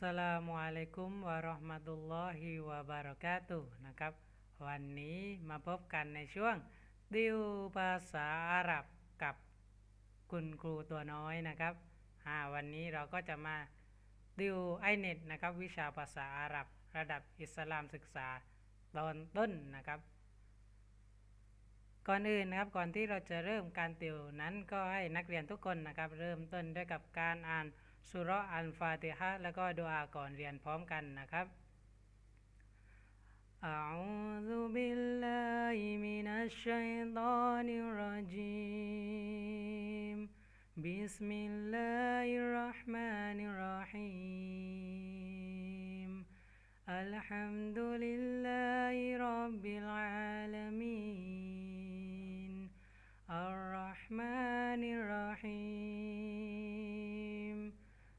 สลามุอะลัยกุมวะราะห์มะตุลลอฮิวะบารอกาตุนะครับ วันนี้มาพบกันในช่วง ดิวภาษาอาหรับกับคุณครูตัวน้อยนะครับวันนี้เราก็จะมาดิวไอเน็ตนะครับ วิชาภาษาอาหรับระดับอิสลามศึกษาตอนต้นนะครับ ก่อนอื่นนะครับก่อนที่เราจะเริ่มการติวนั้นก็ให้นักเรียนทุกคนนะครับ เริ่มต้นด้วยกับการอ่าน สุเราะห์อัลฟาติฮะห์แล้วก็ดุอาก่อนเรียนพร้อมกันนะครับ أعوذ بالله من الشيطان الرجيم بسم الله الرحمن الرحيم الحمد لله رب العالمين الرحمن الرحيم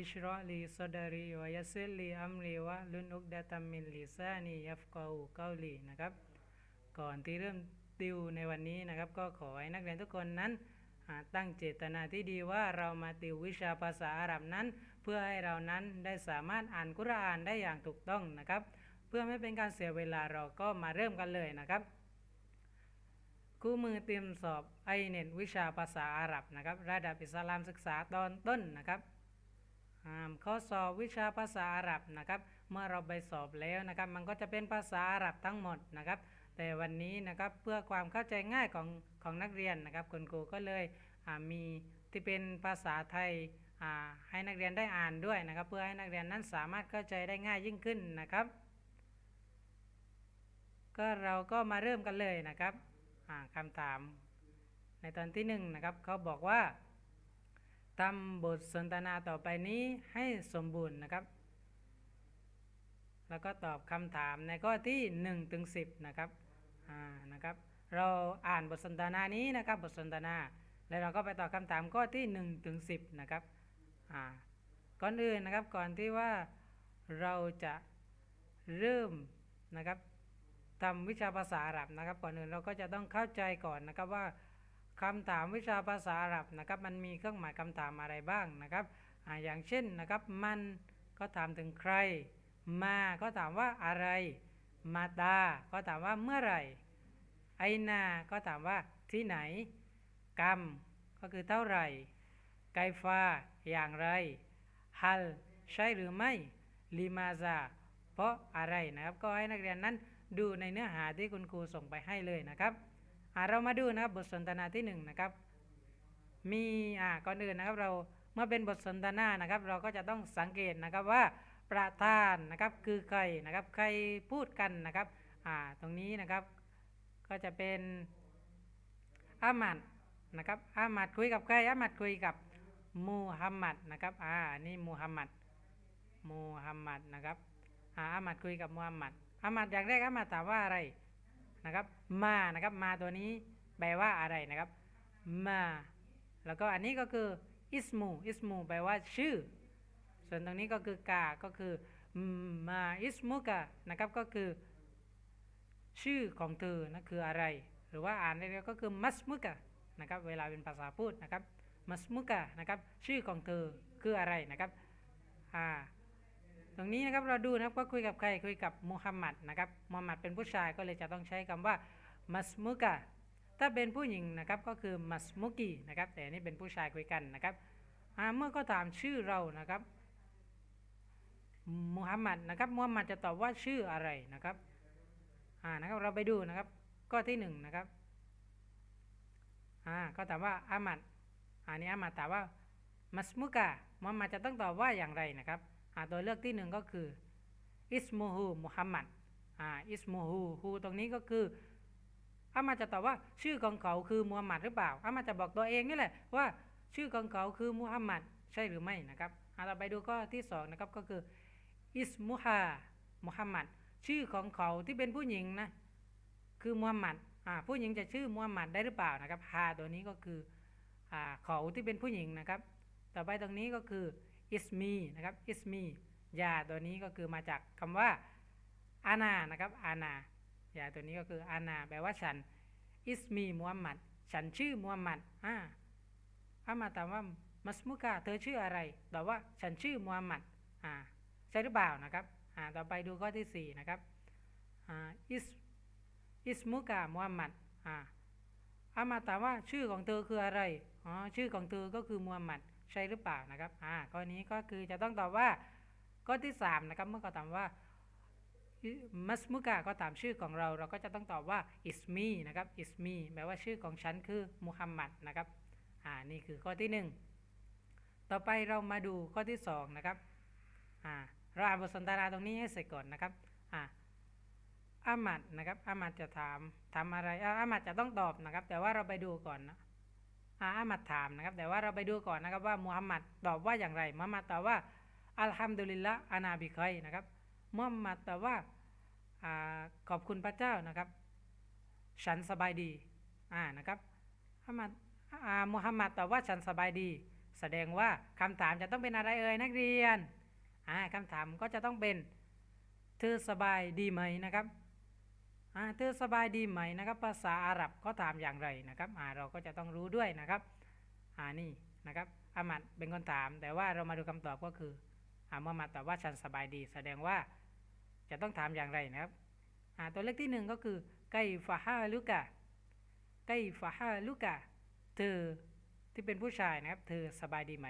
บิชรอลีซอดารีวายัสลีอัมรีวะลุนอุกดาตัมมินลีซานียัฟกอูเกาลีนะครับ ก่อนที่เริ่มติวในวันนี้นะครับ ก็ขอให้นักเรียนทุกคนนั้นตั้งเจตนาที่ดีว่าเรามาติววิชาภาษาอาหรับนั้น เพื่อให้เรานั้นได้สามารถอ่านกุรอานได้อย่างถูกต้องนะครับ เพื่อไม่เป็นการเสียเวลาเราก็มาเริ่มกันเลยนะครับคู่มือเตรียมสอบไอเน็ตวิชาภาษาอาหรับนะครับ ระดับอิสลามศึกษาตอนต้นนะครับ ข้อสอบวิชาภาษาอาหรับนะครับ เมื่อเราไปสอบแล้วนะครับ มันก็จะเป็นภาษาอาหรับทั้งหมดนะครับ แต่วันนี้นะครับเพื่อความเข้าใจง่ายของของนักเรียนนะครับ คุณครูก็เลยมีที่เป็นภาษาไทยให้นักเรียนได้อ่านด้วยนะครับ เพื่อให้นักเรียนนั้นสามารถเข้าใจได้ง่ายยิ่งขึ้นนะครับ ก็เราก็มาเริ่มกันเลยนะครับอ่าคำถามในตอนที่หนึ่งนะครับเขาบอกว่า ทำบทสนทนาต่อไปนี้ให้สมบูรณ์นะครับ แล้วก็ตอบคำถามในข้อที่1ถึง10นะครับอ่านะครับ เราอ่านบทสนทนานี้นะครับบทสนทนา แล้วเราก็ไปตอบคำถามข้อที่1ถึง10นะครับอ่าก่อนอื่นนะครับก่อนที่ว่าเราจะเริ่มนะครับทำวิชาภาษาอาหรับนะครับ ก่อนอื่นเราก็จะต้องเข้าใจก่อนนะครับว่า คำถามวิชาภาษาอาหรับนะครับ มันมีเครื่องหมายคำถามอะไรบ้างนะครับออย่างเช่นนะครับมันก็ถามถึงใคร มาก็ถามว่าอะไร มาตา ก็ถามว่าเมื่อไหร่ ไอนา ก็ถามว่าที่ไหน กรรม ก็คือเท่าไหร่ ไกฟา อย่างไร ฮัล ใช่หรือไม่ ลิมาซา เพราะอะไรนะครับ ก็ให้นักเรียนนั้นดูในเนื้อหาที่คุณครูส่งไปให้เลยนะครับ เรามาดูนะครับบทสนทนาที่หนึ่งนะครับ มีอ่าก่อนอื่นนะครับเราเมื่อเป็นบทสนทนานะครับ เราก็จะต้องสังเกตนะครับว่าประธานนะครับคือใครนะครับใครพูดกันนะครับอ่าตรงนี้นะครับ ก็จะเป็นอามัดนะครับอามัดคุยกับใครอามัดคุยกับมูฮัมหมัดนะครับอ่านี่มูฮัมหมัดมูฮัมหมัดนะครับอ่าอามัดคุยกับมูฮัมหมัดอามัดอย่างแรกอามัดถามว่าอะไร นะครับมานะครับมาตัวนี้แปลว่าอะไรนะครับมาแล้วก็อันนี้ก็คืออิสมูอิสมูแปลว่าชื่อ ส่วนตรงนี้ก็คือกาก็คือมาอิสมุกะนะครับก็คือ ชื่อของเธอนะคืออะไร หรือว่าอ่านเรียกก็คือมัสมุกะนะครับเวลาเป็นภาษาพูดนะครับมัสมุกะนะครับชื่อของเธอคืออะไรนะครับอ่า ตรงนี้นะครับเราดูนะครับก็คุยกับใครคุยกับมุฮัมมัดนะครับมุฮัมมัดเป็นผู้ชายก็เลยจะต้องใช้คำว่ามัสมุกะถ้าเป็นผู้หญิงนะครับก็คือมัสมุกีนะครับแต่นี่เป็นผู้ชายคุยกันนะครับเมื่อก็ถามชื่อเรานะครับมุฮัมมัดนะครับมุฮัมมัดจะตอบว่าชื่ออะไรนะครับอ่านะครับเราไปดูนะครับข้อที่หนึ่งนะครับอ่าก็ถามว่าอามัดอันนี้อามัดถามว่ามัสมุกะมุฮัมมัดจะต้องตอบว่าอย่างไรนะครับ ตัวเลือกที่หนึ่งก็คืออิสมูฮูมุฮัมมัดอิสมูฮูฮูตรงนี้ก็คืออามัดจะตอบว่าชื่อของเขาคือมูฮัมหมัดหรือเปล่าอามัดจะบอกตัวเองนี่แหละว่าชื่อของเขาคือมูฮัมหมัดใช่หรือไม่นะครับอ่าไปดูข้อที่สองนะครับก็คืออิสมุฮามุฮัมหมัดชื่อของเขาที่เป็นผู้หญิงนะคือมุฮัมหมัดผู้หญิงจะชื่อมุฮัมหมัดได้หรือเปล่านะครับฮาตัวนี้ก็คืออเขาที่เป็นผู้หญิงนะครับ ต่อไปตรงนี้ก็คือ อิสมีนะครับอิสมียาตัวนี้ก็คือมาจากคำว่าอานานะครับอานา ยาตัวนี้ก็คืออานา แปลว่าฉันอิสมีมุฮัมหมัด ฉันชื่อมุฮัมหมัดอ่าอามาถามว่ามัสมุกาเธอชื่ออะไรตอบว่าฉันชื่อมุฮัมหมัดอ่าใช่หรือเปล่านะครับอ่าต่อไปดูข้อที่สี่นะครับอ่าอิสอิสมุกามุฮัมหมัดอ่าอามาถามว่าชื่อของเธอคืออะไร อ๋อ ชื่อของเธอก็คือมุฮัมหมัด ใช่หรือเปล่านะครับอ่าข้อนี้ก็คือจะต้องตอบว่าข้อที่สามนะครับเมื่อเขาถามว่ามัสมุกาก็ตามชื่อของเรา เราก็จะต้องตอบว่าอิสมีนะครับอิสมีแปลว่าชื่อของฉันคือมุฮัมมัดนะครับอ่านี่คือข้อที่หนึ่งต่อไปเรามาดูข้อที่สองนะครับอ่าเราอ่านบทสนทนาตรงนี้ให้เสร็จก่อนนะครับอ่าอามัดนะครับอามัดจะถามถามอะไรอามัดจะต้องตอบนะครับ แต่ว่าเราไปดูก่อนนะ อาอามัดถามนะครับ แต่ว่าเราไปดูก่อนนะครับว่ามุฮัมหมัดตอบว่าอย่างไรมุฮัมหมัดตอบว่าอัลฮัมดุลิลละอานาบิคอยนะครับมุฮัมมัดตอบว่าอขอบคุณพระเจ้านะครับ ฉันสบายดีอ่านะครับมุฮัมมัดมุฮัมมัดตอบว่าฉันสบายดี แสดงว่าคำถามจะต้องเป็นอะไรเอ่ยนักเรียนอ่าคำถามก็จะต้องเป็นเธอสบายดีไหมนะครับ อ่าเธอสบายดีไหมนะครับ ภาษาอาหรับก็ถามอย่างไรนะครับอ่าเราก็จะต้องรู้ด้วยนะครับอ่านี่นะครับอามัดเป็นคนถาม แต่ว่าเรามาดูคำตอบก็คืออามุฮัมมัดตอบว่าฉันสบายดี แสดงว่าจะต้องถามอย่างไรนะครับอ่าตัวเลขที่หนึ่งก็คือไกฟาฮาลุกะไกฟาฮาลุกะเธอที่เป็นผู้ชายนะครับ เธอสบายดีไหม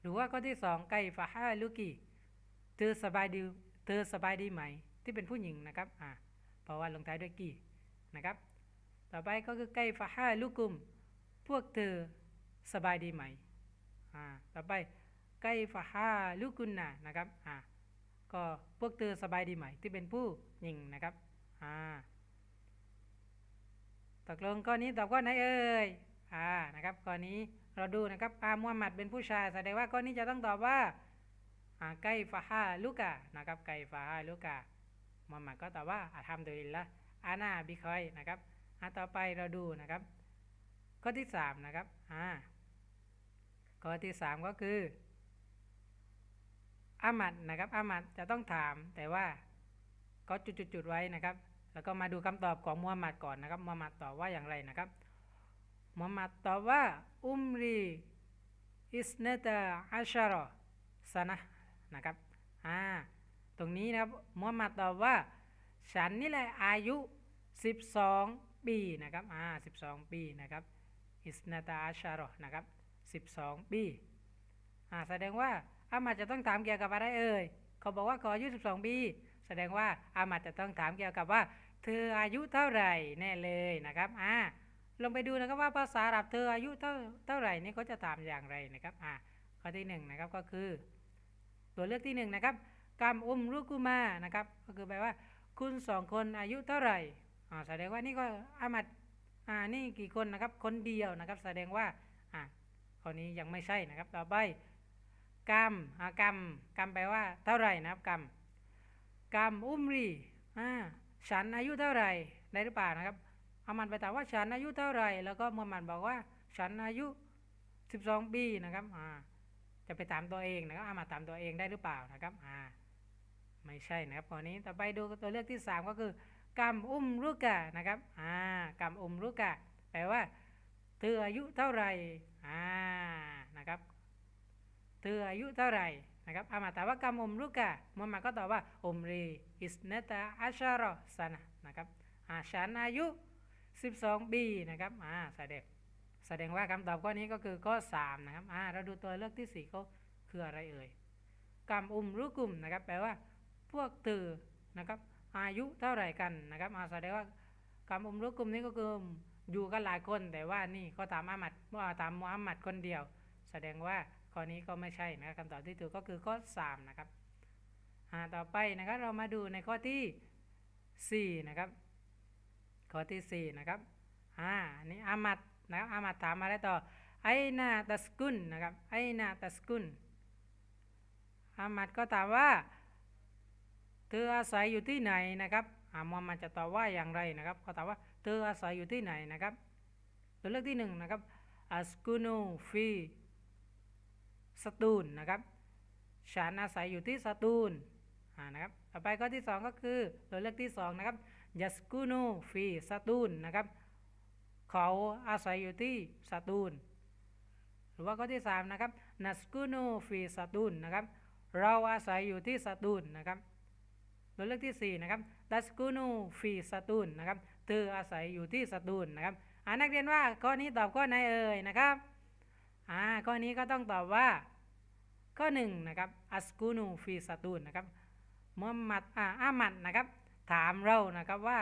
หรือว่าข้อที่สองไกฟาฮาลุกีเธอสบายดี เธอสบายดีไหม ที่เป็นผู้หญิงนะครับอ่า เพราะว่าลงท้ายด้วยกี่นะครับ ต่อไปก็คือไกฟาฮาลุกุม พวกเธอสบายดีไหมอ่าต่อไปไกฟะฮาลูกุนนะนะครับอ่าก็พวกเธอสบายดีไหม ที่เป็นผู้หญิงนะครับอ่าตกลงข้อนนี้ตอบข้อนไหนเอ่ยอ่านะครับข้อนนี้เราดูนะครับอามุฮัมมัดเป็นผู้ชายแสดงว่าข้อนี้จะต้องตอบว่าอ่าไกฟะฮาลูกะนะครับไกฟะฮาลูกะ มุมมัดก็ตอบว่าอัลฮัมดุลิลละอานาบิคอยนะครับอ่าต่อไปเราดูนะครับ ข้อที่สามนะครับอ่าข้อที่สามก็คืออามัดนะครับอามัดจะต้องถามแต่ว่าก็จุดๆไว้นะครับ แล้วก็มาดูคำตอบของมูฮัมหมัดก่อนนะครับมูฮัมหมัดตอบว่าอย่างไรนะครับมูฮัมหมัดตอบว่าอุมรีอิสเนตาอัชารอสนะนะครับอ่า ตรงนี้นะครับมูฮัมหมัดตอบว่า ฉันนี่แหละอายุ 12 ปีนะครับอ่า12 ปีนะครับอิสเนตาอัชารอนะครับ 12 ปีอ่าแสดงว่าอามัดจะต้องถามเกี่ยวกับอะไรเอ่ยเขาบอกว่าขออายุ 12 ปี แสดงว่าอามัดจะต้องถามเกี่ยวกับว่า เธออายุเท่าไหร่แน่เลยนะครับอ่าลงไปดูนะครับว่าภาษาอาหรับเธออายุเท่าเท่าไหร่นี่เขาจะถามอย่างไรนะครับอ่าข้อที่หนึ่งนะครับก็คือ ตัวเลือกที่หนึ่งนะครับ กามอุมรุกุมานะครับ ก็คือแปลว่า คุณสองคนอายุเท่าไหร่อ่าแสดงว่านี่ก็อามัดอ่านี่กี่คนนะครับ คนเดียวนะครับ แสดงว่าอ่าข้อนี้ยังไม่ใช่นะครับ ต่อไปกรรมกรรมกรรมแปลว่า เท่าไหร่นะครับกรรมกรรมอุมรีอ่าฉันอายุเท่าไหร่ได้หรือเปล่านะครับอามันไปถามว่าฉันอายุเท่าไหร่ แล้วก็มุฮัมมัดบอกว่า ฉันอายุ 12 ปีนะครับอ่าจะไปถามตัวเองนะครับอามาถามตัวเองได้หรือเปล่านะครับอ่า ไม่ใช่นะครับข้อนี้ต่อไปดูตัวเลือกที่ 3 ก็คือกรรมอุมรุกะนะครับอ่ากรรมอุมรุกะแปลว่าเธออายุเท่าไหร่อ่านะครับเธออายุเท่าไหร่นะครับอามาถาว่ากรรมอุมรุกะมุฮัมมัดก็ตอบว่าอุมรีอิสเนตาอัชารอสนะนะครับอ่าฉันอายุ 12ปีนะครับอ่าแสดงแสดงว่าคำตอบข้อนี้ก็คือข้อ3นะครับอ่าเราดูตัวเลือกที่4ก็คืออะไรเอ่ยกรรมอุมรุกุมนะครับแปลว่า พวกเธอนะครับอายุเท่าไหร่กันนะครับอาแสดงว่ากรรมอุมรุกุมนี้ก็คืออยู่กันหลายคนแต่ว่านี่ก็ตามอามัดว่าตามมุฮัมมัดคนเดียว แสดงว่าข้อนี้ก็ไม่ใช่นะครับคำตอบที่ถูกก็คือข้อ 3 นะครับต่อไปนะครับเรามาดูในข้อที่ 4 นะครับ ข้อที่ 4 นะครับอ่านี่อามัดนะครับอามัดถามมาได้ต่อไอนาตัสกุนนะครับไอนาตัสกุนอามัดก็ถามว่า เธออาศัยอยู่ที่ไหนนะครับอามูฮัมหมัดจะตอบว่าอย่างไรนะครับก็ถามว่าเธออาศัยอยู่ที่ไหนนะครับ ตัวเลือกที่หนึ่งนะครับอัสกุนูฟีสตูลนะครับฉันอาศัยอยู่ที่สตูลอ่านะครับต่อไปข้อที่สองก็คือตัวเลือกที่สองนะครับยัสกุนูฟีสตูลนะครับ เขาอาศัยอยู่ที่สตูล หรือว่าข้อที่สามนะครับนัสกุนูฟีสตูลนะครับ เราอาศัยอยู่ที่สตูลนะครับ ตัวเลือกที่สี่นะครับดัสกุนูฟีสตูลนะครับเธออาศัยอยู่ที่สตูลนะครับอ่านักเรียนว่าข้อนี้ตอบข้อไหนเอ่ยนะครับอ่าข้อนี้ก็ต้องตอบว่า ข้อหนึ่งนะครับอัสกุนูฟีสตูลนะครับมุฮัมมัดอ่าอามัดนะครับ ถามเรานะครับว่า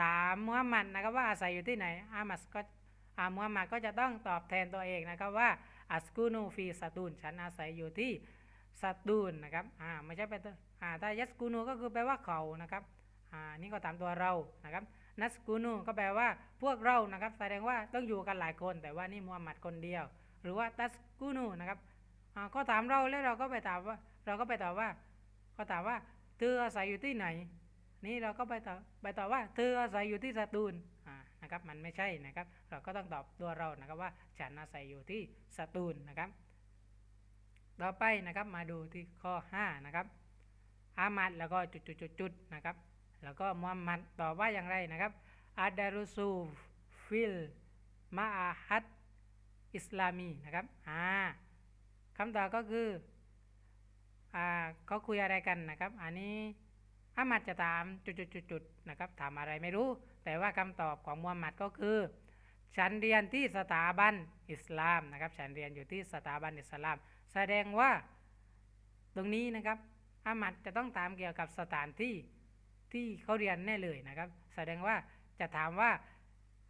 ถามมุฮัมมัดนะครับว่าอาศัยอยู่ที่ไหนอามัดก็อามุฮัมมัดก็จะต้องตอบแทนตัวเองนะครับว่าอัสกูนูฟีสตูนฉันอาศัยอยู่ที่ สตูนนะครับอ่าไม่ใช่เป็นอ่าถ้ายัสกูนูก็คือแปลว่าเขานะครับอ่านี่ก็ตามตัวเรานะครับนัสกูนูก็แปลว่าพวกเรานะครับ แสดงว่าต้องอยู่กันหลายคน แต่ว่านี่มุฮัมหมัดคนเดียว หรือว่าตัสกูนูนะครับอ่าก็ถามเราแล้วเราก็ไปถามว่า เราก็ไปตอบว่า ก็ถามว่าเธออาศัยอยู่ที่ไหน นี่เราก็ไปตอบไปตอบว่าเธออาศัยอยู่ที่สตูลอ่านะครับมันไม่ใช่นะครับ เราก็ต้องตอบตัวเรานะครับว่าฉันอาศัยอยู่ที่สตูลนะครับ ต่อไปนะครับมาดูที่ข้อ 5 นะครับ อามัดแล้วก็จุดๆๆนะครับ แล้วก็มุฮัมมัดตอบว่าอย่างไรนะครับอาดารุซูฟิลมาอาฮัดอิสลามีนะครับอ่าคำตอบก็คืออ่าเขาคุยอะไรกันนะครับ อันนี้อามัดจะถามจุดๆๆนะครับถามอะไรไม่รู้ แต่ว่าคำตอบของมุฮัมมัดก็คือ ฉันเรียนที่สถาบันอิสลามนะครับ ฉันเรียนอยู่ที่สถาบันอิสลาม แสดงว่าตรงนี้นะครับอามัดจะต้องถามเกี่ยวกับสถานที่ที่เขาเรียนแน่เลยนะครับ แสดงว่าจะถามว่า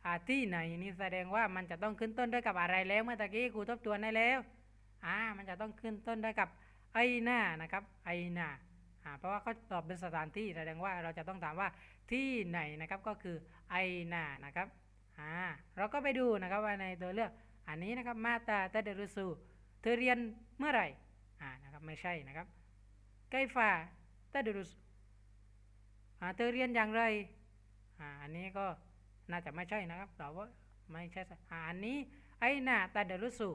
อาที่ไหนนี่แสดงว่ามันจะต้องขึ้นต้นด้วยกับอะไรแล้วเมื่อตะกี้ครูทบทวนได้แล้วอ่ามันจะต้องขึ้นต้นด้วยกับไอหน้านะครับไอหน้าอ่าเพราะว่าเขาตอบเป็นสถานที่แสดงว่าเราจะต้องถามว่าที่ไหนนะครับก็คือไอหน้านะครับอ่าเราก็ไปดูนะครับว่าในตัวเลือกอันนี้นะครับมาตาตาเดรุสู เธอเรียนเมื่อไหร่อ่านะครับไม่ใช่นะครับไกฟาตาเดรุสอ่าเธอเรียนอย่างไรอ่าอันนี้ก็น่าจะไม่ใช่นะครับตอบว่าไม่ใช่อ่าอันนี้ไอนาตาเดรุสู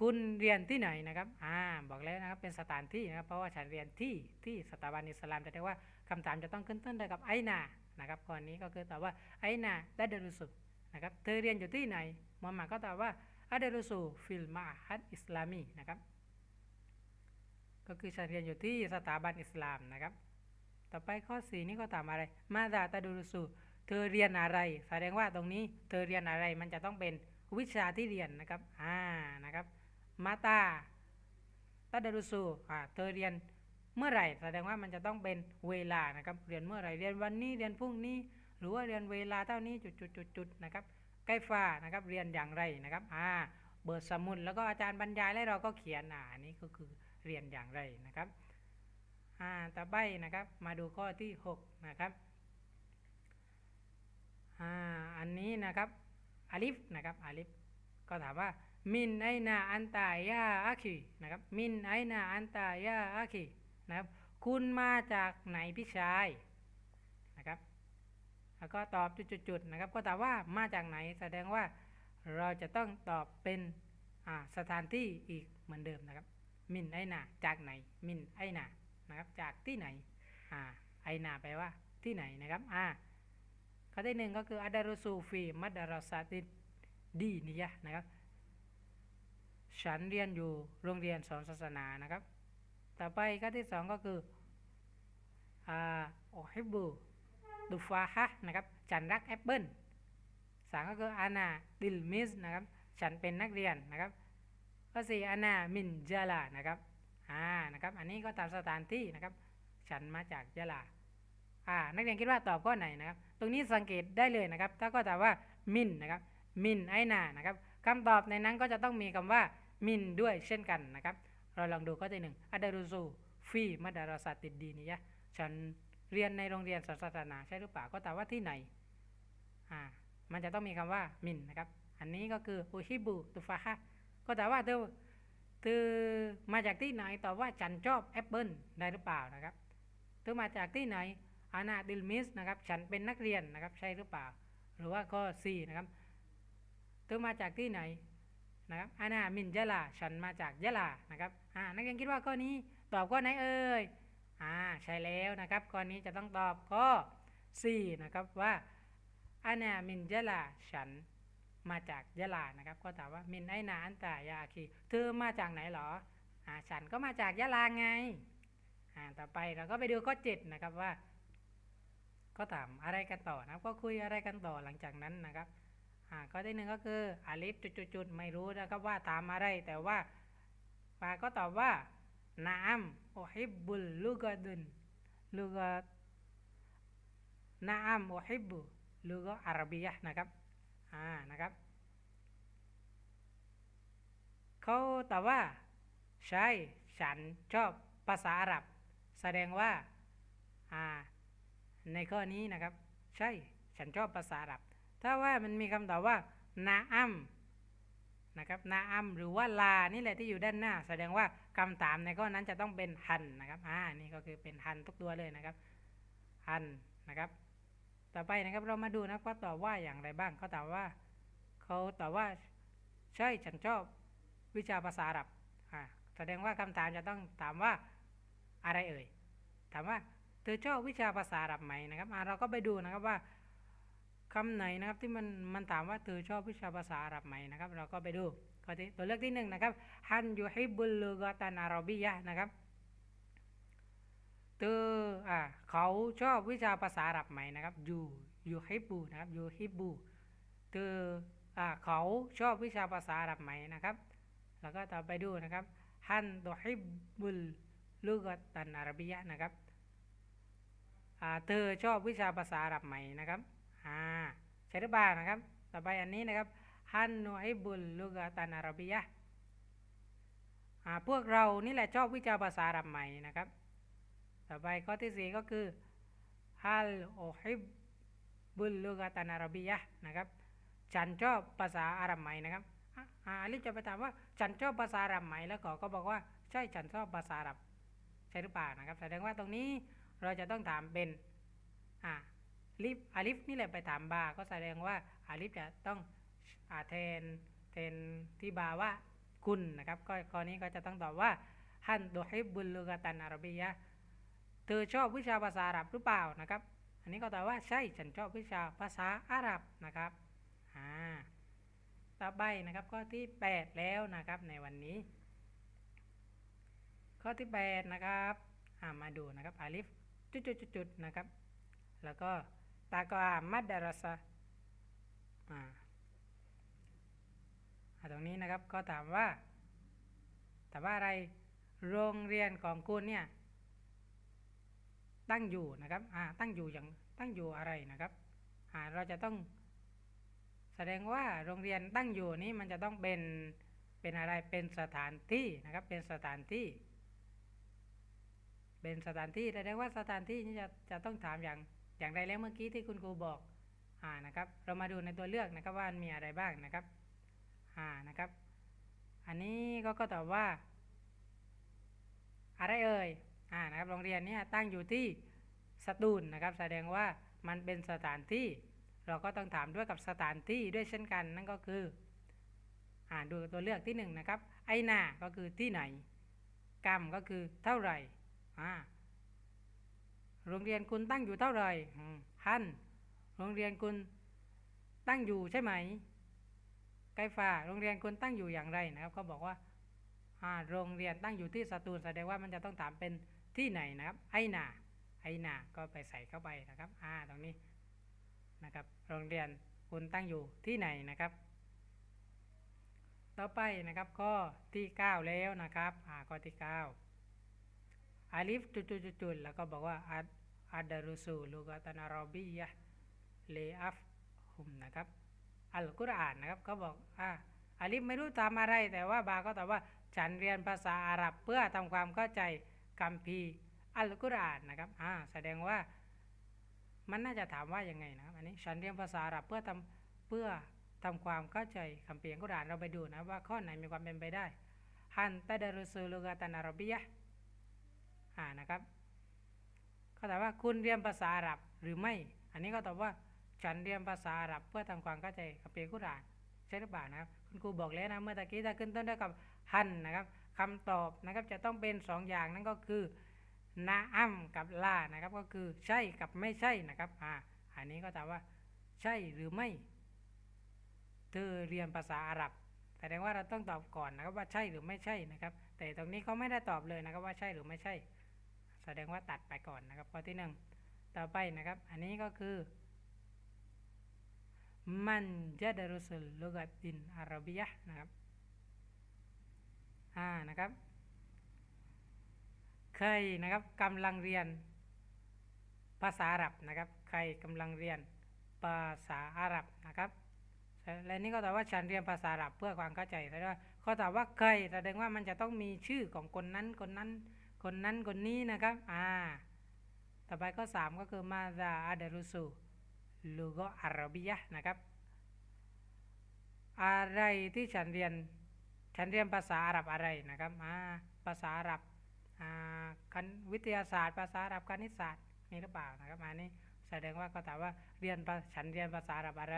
คุณเรียนที่ไหนนะครับ อ่า บอกแล้วนะครับ เป็นสถานที่นะครับ เพราะว่าฉันเรียนที่ที่สถาบันอิสลามแต่ได้ว่าคำถามจะต้องขึ้นต้นด้วยกับไอนา นะครับข้อนี้ก็คือตอบว่าไอนาตาเดรุสูนะครับ เธอเรียนอยู่ที่ไหนมุฮัมมัดก็ตอบว่า อัดรุสูฟิลมาฮัดอิสลามีนะครับ ก็คือฉันเรียนอยู่ที่สถาบันอิสลามนะครับ ต่อไปข้อสี่นี่ก็ถามอะไร มาดาตาดูรุสูเธอเรียนอะไร แสดงว่าตรงนี้เธอเรียนอะไรมันจะต้องเป็นวิชาที่เรียนนะครับ อ่า นะครับ มาตาตาดารุสูอ่า เธอเรียนเมื่อไหร่ แสดงว่ามันจะต้องเป็นเวลานะครับ เรียนเมื่อไหร่ เรียนวันนี้ เรียนพรุ่งนี้ หรือว่าเรียนเวลาเท่านี้จุดๆๆๆนะครับ กล้ฟ้านะครับ เรียนอย่างไรนะครับอ่าเบิดสมุดแล้วก็อาจารย์บรรยายแล้วเราก็เขียนอ่านี้ก็คือเรียนอย่างไรนะครับอ่าต่อไปนะครับ มาดูข้อที่ 6 นะครับอ่าอันนี้นะครับอาลิฟนะครับอาลิฟก็ถามว่ามินไอนาอันตายาอาคีนะครับมินไอนาอันตายาอาคีนะครับคุณมาจากไหนพี่ชาย แล้วก็ตอบจุดๆนะครับ ก็ตอบว่ามาจากไหนแสดงว่าเราจะต้องตอบเป็นสถานที่อีกเหมือนเดิมนะครับ มินไอนาจากไหน มินไอนานะครับ จากที่ไหนอไอนาแปลว่าที่ไหนนะครับอ่าข้อที่หนึ่งก็คืออัดารุสูฟีมัดดารสาติดีนิยะนะครับ ฉันเรียนอยู่โรงเรียนสอนศาสนานะครับ ต่อไปข้อที่สองก็คืออ่าโอฮิบู ดูฟาฮะนะครับฉันรักแอปเปิลสามก็คืออานาดิลมิสนะครับฉันเป็นนักเรียนนะครับข้อสี่อานามินจาลานะครับอ่านะครับอันนี้ก็ตามสถานที่นะครับ ฉันมาจากยะลาอ่านักเรียนคิดว่าตอบข้อไหนนะครับ ตรงนี้สังเกตได้เลยนะครับ ถ้าก็ตอบว่ามินนะครับมินไอนานะครับคำตอบในนั้นก็จะต้องมีคำว่ามินด้วยเช่นกันนะครับ เราลองดูข้อที่หนึ่งอัดารุซูฟีมัดาราสติดดีนิยะฉัน เรียนในโรงเรียนศาสนาใช่หรือเปล่าก็แต่ว่าที่ไหนอ่ามันจะต้องมีคำว่ามินนะครับ อันนี้ก็คืออุฮิบุตุฟาฮะก็แต่ว่าเธอเธอมาจากที่ไหนตอบว่าฉันชอบแอปเปิลได้หรือเปล่านะครับเธอมาจากที่ไหนอานาดิลมิสนะครับ ฉันเป็นนักเรียนนะครับ ใช่หรือเปล่า หรือว่าข้อ C นะครับเธอมาจากที่ไหนนะครับอานามินยะลาฉันมาจากยะลานะครับอ่านักเรียนคิดว่าข้อนี้ตอบข้อไหนเอ่ย อ่าใช่แล้วนะครับข้อนี้จะต้องตอบข้อ C นะครับว่าอานามินยะลาฉันมาจากยะลานะครับ ก็ถามว่ามินไอนาอันตายาคีเธอมาจากไหนหรออ่าฉันก็มาจากยะลาไงอ่าต่อไปเราก็ไปดูข้อ7นะครับว่าก็ถามอะไรกันต่อนะครับ ก็คุยอะไรกันต่อหลังจากนั้นนะครับอ่าข้อที่หนึ่งก็คืออาลิฟจุดๆไม่รู้นะครับว่าถามอะไรแต่ว่าปาก็ตอบว่านา อัมโอฮิบบุลลูกาดุนลูกานาอัมโอฮิบบุลูกาอาหรับย์นะครับอ่านะครับเขาตอบว่าใช่ฉันชอบภาษาอาหรับ แสดงว่าอ่าในข้อนี้นะครับ ใช่ฉันชอบภาษาอาหรับ ถ้าว่ามันมีคำตอบว่านาอัม นะครับนาอัมหรือว่าลา นี่แหละที่อยู่ด้านหน้า แสดงว่าคำถามในข้อนั้นจะต้องเป็นฮันนะครับอ่านี่ก็คือเป็นฮันทุกตัวเลยนะครับฮันนะครับ ต่อไปนะครับเรามาดูนะว่าตอบว่าอย่างไรบ้างเขาตอบว่าเขาตอบว่าใช่ฉันชอบวิชาภาษาอาหรับอ่าแสดงว่าคำถามจะต้องถามว่าอะไรเอ่ยถามว่าเธอชอบวิชาภาษาอาหรับไหมนะครับเราก็ไปดูนะครับว่า คำไหนนะครับที่มันมันถามว่าเธอชอบวิชาภาษาอาหรับไหมนะครับ เราก็ไปดูข้อที่ตัวเลือกที่หนึ่งนะครับฮันยูฮิบุลลูกตันอารับียะนะครับเธออ่าเขาชอบวิชาภาษาอาหรับไหมนะครับยูยูฮิบูนะครับยูฮิบูเธออ่าเขาชอบวิชาภาษาอาหรับไหมนะครับ แล้วก็ต่อไปดูนะครับฮันตุฮิบุลลูกตันอารับียะนะครับเธอชอบวิชาภาษาอาหรับไหมนะครับ อ่าใช่หรือเปล่านะครับ ต่อไปอันนี้นะครับฮันนูฮิบุลลูกาตันอารบียะอ่าพวกเรานี่แหละชอบวิชาภาษาอับไหม่นะครับ ต่อไปข้อที่สี่ก็คือฮัลโอฮิบุลลูกาตันอารบียะนะครับ ฉันชอบภาษาอาหรับไหม่นะครับอ่าลิจะไปถามว่าฉันชอบภาษาอาหรับไหมแล้วก็ก็บอกว่าใช่ฉันชอบภาษาอาหรับใช่หรือเปล่านะครับ แสดงว่าตรงนี้เราจะต้องถามเป็นอ่า ลิฟอาลิฟนี่แหละไปถามบาก็แสดงว่าอาลิฟจะต้องอาแทนแทนที่บาว่าคุณนะครับก็ข้อนี้ก็จะต้องตอบว่าฮันโดฮิบุลลูกตันอารบียะเธอชอบวิชาภาษาอาหรับหรือเปล่านะครับ อันนี้ก็ตอบว่าใช่ฉันชอบวิชาภาษาอาหรับนะครับอ่าต่อไปนะครับข้อที่ 8 แล้วนะครับในวันนี้ ข้อที่ 8 นะครับอ่ามาดูนะครับอาลิฟจุดๆๆนะครับ แล้วก็ ตากอามัดดารสะอ่าอ่าตรงนี้นะครับก็ถามว่าถามว่าอะไรโรงเรียนของคุณเนี่ยตั้งอยู่นะครับอ่าตั้งอยู่อย่างตั้งอยู่อะไรนะครับอ่าเราจะต้องแสดงว่าโรงเรียนตั้งอยู่นี้มันจะต้องเป็นเป็นอะไรเป็นสถานที่นะครับเป็นสถานที่ เป็นสถานที่แสดงว่าสถานที่นี้จะจะต้องถามอย่าง อย่างไรแล้วเมื่อกี้ที่คุณครูบอกอ่านะครับ เรามาดูในตัวเลือกนะครับว่ามีอะไรบ้างนะครับอ่านะครับ อันนี้ก็ก็ตอบว่า อะไรเอ่ยอ่านะครับโรงเรียนเนี้ตั้งอยู่ที่สตูลนะครับ แสดงว่ามันเป็นสถานที่ เราก็ต้องถามด้วยกับสถานที่ด้วยเช่นกัน นั่นก็คืออ่าดูตัวเลือกที่หนึ่งนะครับไอหน้าก็คือที่ไหนกรรมก็คือเท่าไหร่อ่า โรงเรียนคุณตั้งอยู่เท่าไหร่ฮันโรงเรียนคุณตั้งอยู่ใช่ไหมไกฟ้าโรงเรียนคุณตั้งอยู่อย่างไรนะครับเขาบอกว่าโรงเรียนตั้งอยู่ที่สตูลแสดงว่ามันจะต้องถามเป็นที่ไหนนะครับ ไอหนาไอหนาก็ไปใส่เข้าไปนะครับอ่าตรงนี้นะครับ โรงเรียนคุณตั้งอยู่ที่ไหนนะครับ ต่อไปนะครับข้อที่ 9 แล้วนะครับอ่าข้อที่9อาลิฟจุดๆๆแล้วก็บอกว่า อัดอัดารุสูลูกตันารอบียะเลอัฟฮุมนะครับ อัลกุรอานนะครับเขาบอกอ่าอาลิฟไม่รู้ทำอะไร แต่ว่าบาก็ตอบว่าฉันเรียนภาษาอาหรับเพื่อทำความเข้าใจคัมภีร์อัลกุรอานนะครับอ่าแสดงว่ามันน่าจะถามว่ายังไงนะครับอันนี้ฉันเรียนภาษาอาหรับเพื่อทำเพื่อทำความเข้าใจคัมภีร์อัลกุรอานเราไปดูนะว่าข้อไหนมีความเป็นไปได้ฮันตะดารุสูลุกาตนารบียะอ่านะครับ เขาถามว่าคุณเรียนภาษาอาหรับหรือไม่ อันนี้ก็ตอบว่าฉันเรียนภาษาอาหรับเพื่อทำความเข้าใจกับเปรกุรานใช่หรือเปล่านะครับคุณครูบอกแล้วนะเมื่อตะกี้ถ้าขึ้นต้นด้วยกับฮันนะครับคำตอบนะครับจะต้องเป็นสองอย่างนั่นก็คือนาอัมกับลานะครับก็คือใช่กับไม่ใช่นะครับอ่าอันนี้ก็ถามว่าใช่หรือไม่ เธอเรียนภาษาอาหรับแสดงว่าเราต้องตอบก่อนนะครับว่าใช่หรือไม่ใช่นะครับ แต่ตรงนี้เขาไม่ได้ตอบเลยนะครับว่าใช่หรือไม่ใช่ แสดงว่าตัดไปก่อนนะครับข้อที่หนึ่งต่อไปนะครับ อันนี้ก็คือมันจะดรุสุลลุกัตินอาราบียะนะครับอ่านะครับเคยนะครับกำลังเรียนภาษาอาหรับนะครับใครกำลังเรียนภาษาอาหรับนะครับและนี่ก็ตอบว่าฉันเรียนภาษาอาหรับเพื่อความเข้าใจแสดงว่าเขาตอบว่าเคยแสดงว่ามันจะต้องมีชื่อของคนนั้นคนนั้น คนนั้นคนนี้นะครับ อ่า ต่อไปข้อ 3 ก็คือมาซาอาดารุสูลูโกอารบียะนะครับ อะไรที่ฉันเรียน ฉันเรียนภาษาอาหรับอะไรนะครับ อ่า ภาษาอาหรับ อ่าคณวิทยาศาสตร์ ภาษาอาหรับคณิตศาสตร์มีหรือเปล่านะครับอันนี้แสดงว่าก็ถามว่าเรียนฉันเรียนภาษาอาหรับอะไร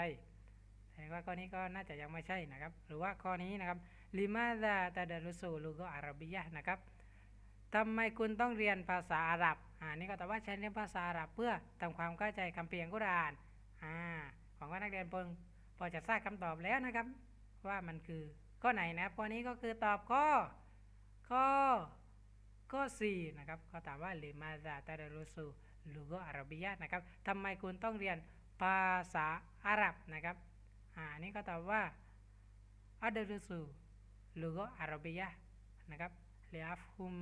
แสดงว่าข้อนี้ก็น่าจะยังไม่ใช่นะครับ หรือว่าข้อนี้นะครับลิมาดาตาดารุสูลูโกอารบียะนะครับ ทำไมคุณต้องเรียนภาษาอาหรับอ่านี่ก็ตอบว่าฉันเรียนภาษาอาหรับเพื่อทำความเข้าใจคำเพียงกุรานอ่าหวังว่านักเรียนพงพอจะทราบคำตอบแล้วนะครับ ว่ามันคือข้อไหนนะครับข้อนี้ก็คือตอบข้อข้อข้อ4นะครับเขาถามว่าลิมาดาตาดารุสูลูโกอาราบียะนะครับทำไมคุณต้องเรียนภาษาอาหรับนะครับอ่านี่ก็ตอบว่าอัดรุสูลูโกอาราบียะนะครับเลียฟฮุม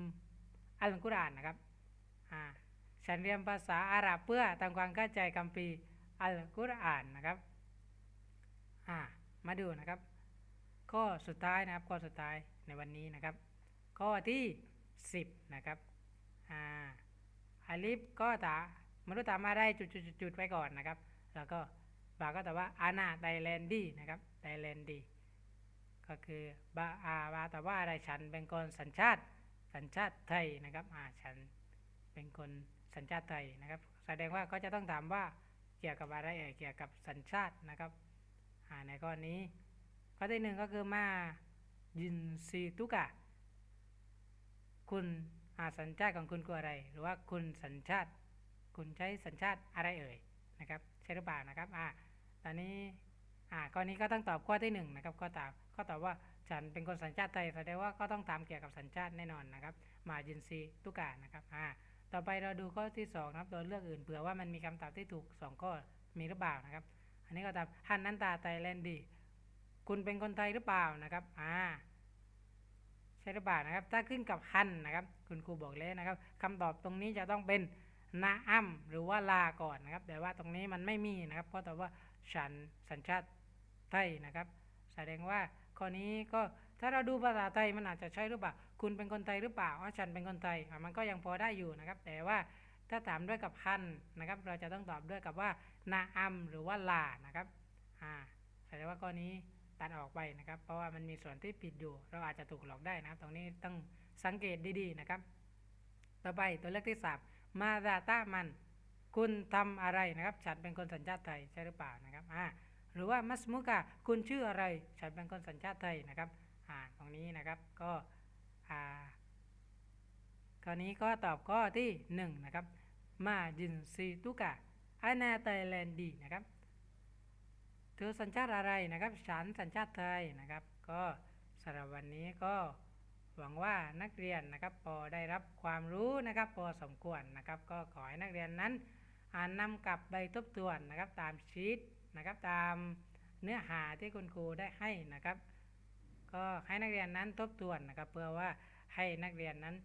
อัลกุรอานนะครับฉันเรียนภาษาอาหรับเพื่อทำความเข้าใจคัมภีอัลกุรอานนะครับมาดูนะครับ ข้อสุดท้ายนะครับข้อสุดท้ายในวันนี้นะครับ ข้อที่ 10 นะครับอ่าอาลิฟก็ตามนุษย์ตามาได้จุดๆๆๆไว้ก่อนนะครับ แล้วก็บาก็แต่ว่าอาณาไดแลนดีนะครับไดแลนดีก็คือบาอาบาแต่ว่าอะไรฉันเป็นคนสัญชาติ สัญชาติไทยนะครับอ่าฉันเป็นคนสัญชาติไทยนะครับ แสดงว่าก็จะต้องถามว่าเกี่ยวกับอะไรเอ่ยเกี่ยวกับสัญชาตินะครับอ่าในข้อนี้ข้อที่หนึ่งก็คือมายินซีตุกะ คุณอาสัญชาติของคุณคืออะไร หรือว่าคุณสัญชาติ คุณใช้สัญชาติอะไรเอ่ยนะครับใช่หรือเปล่านะครับอ่าตอนนี้อ่าข้อนี้ก็ต้องตอบข้อที่หนึ่งนะครับก็ตอบก็ตอบว่า ฉันเป็นคนสัญชาติไทยแสดงว่าก็ต้องตามเกี่ยวกับสัญชาติแน่นอนนะครับมาจินซีตุกานะครับอ่าต่อไปเราดูข้อที่สองนะครับตัวเลือกอื่นเผื่อว่ามันมีคำตอบที่ถูกสองข้อมีหรือเปล่านะครับ อันนี้ก็ตอบฮันนันตาไทยแลนดี คุณเป็นคนไทยหรือเปล่านะครับอ่าใช่หรือเปล่านะครับ ถ้าขึ้นกับฮันนะครับ คุณครูบอกแล้วนะครับคำตอบตรงนี้จะต้องเป็นนาอัมหรือว่าลาก่อนนะครับ แต่ว่าตรงนี้มันไม่มีนะครับก็แต่ว่าฉันสัญชาติไทยนะครับ แสดงว่า ข้อนี้ก็ถ้าเราดูภาษาไทยมันอาจจะใช่หรือเปล่า คุณเป็นคนไทยหรือเปล่าอ๋อฉันเป็นคนไทยอะมันก็ยังพอได้อยู่นะครับ แต่ว่าถ้าถามด้วยกับฮันนะครับ เราจะต้องตอบด้วยกับว่านาอัมหรือว่าลานะครับอ่าแสดงว่าข้อนี้ตัดออกไปนะครับ เพราะว่ามันมีส่วนที่ผิดอยู่ เราอาจจะถูกหลอกได้นะครับ ตรงนี้ต้องสังเกตดีๆนะครับ ต่อไปตัวเลือกที่สามมาดาต้ามัน คุณทำอะไรนะครับ ฉันเป็นคนสัญชาติไทยใช่หรือเปล่านะครับอ่า หรือว่ามัสมุกะคุณชื่ออะไร ฉันเป็นคนสัญชาติไทยนะครับอ่าตรงนี้นะครับก็อ่าคราวนี้ก็ตอบข้อที่หนึ่งนะครับมาจินซีตุกะอานาไทยแลนดีนะครับเธอสัญชาติอะไรนะครับฉันสัญชาติไทยนะครับ ก็สำหรับวันนี้ก็หวังว่านักเรียนนะครับพอได้รับความรู้นะครับพอสมควรนะครับ ก็ขอให้นักเรียนนั้น อ่านนำกลับไปทบทวนนะครับตามชีต นะครับ ตามเนื้อหาที่คุณครูได้ให้นะครับ ก็ให้นักเรียนนั้นทบทวนนะครับ เพื่อว่าให้นักเรียนนั้น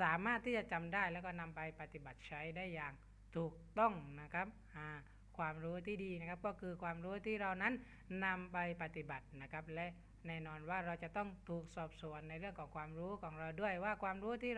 สามารถที่จะจำได้แล้วก็นำไปปฏิบัติใช้ได้อย่างถูกต้องนะครับความรู้ที่ดีนะครับ ก็คือความรู้ที่เรานั้นนำไปปฏิบัตินะครับ และแน่นอนว่าเราจะต้องถูกสอบสวนในเรื่องของความรู้ของเราด้วยว่าความรู้ที่